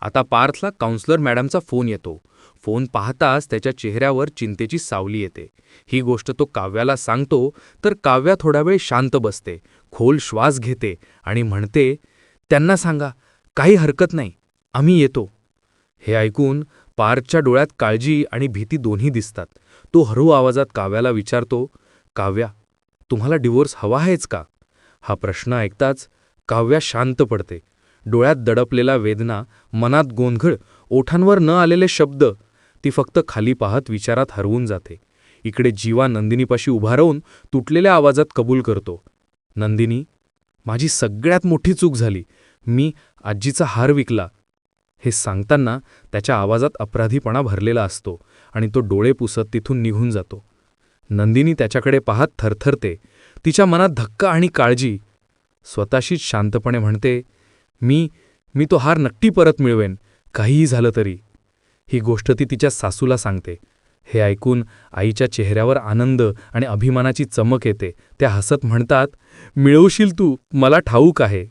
आता पार्थला काउन्सलर मॅडमचा फोन येतो. फोन पाहताच त्याच्या चेहऱ्यावर चिंतेची सावली येते. ही गोष्ट तो काव्याला सांगतो तर काव्या थोडा वेळ शांत बसते खोल श्वास घेते आणि म्हणते त्यांना सांगा काही हरकत नाही आम्ही येतो. हे ऐकून पार्थच्या डोळ्यात काळजी आणि भीती दोन्ही दिसतात. तो हळू आवाजात काव्याला विचारतो काव्या तुम्हाला डिवोर्स हवा आहेच का? हा प्रश्न ऐकताच काव्या शांत पडते. डोळ्यात दडपलेला वेदना मनात गोंधळ ओठांवर न आलेले शब्द ती फक्त खाली पाहत विचारात हरवून जाते. इकडे जीवा नंदिनीपाशी उभा राहून तुटलेल्या आवाजात कबूल करतो. नंदिनी माझी सगळ्यात मोठी चूक झाली. मी आजीचा हार विकला. हे सांगताना त्याच्या आवाजात अपराधीपणा भरलेला असतो आणि तो डोळे पुसत तिथून निघून जातो. नंदिनी त्याच्याकडे पाहत थरथरते. तिच्या मनात धक्का आणि काळजी. स्वतःशीच शांतपणे म्हणते मी मी तो हार नक्की परत मिळवेन काहीही झालं तरी. ही गोष्ट ती तिच्या सासूला सांगते. हे ऐकून आईच्या चेहऱ्यावर आनंद आणि अभिमानाची चमक येते. त्या हसत म्हणतात मिळवशील तू मला ठाऊक आहे.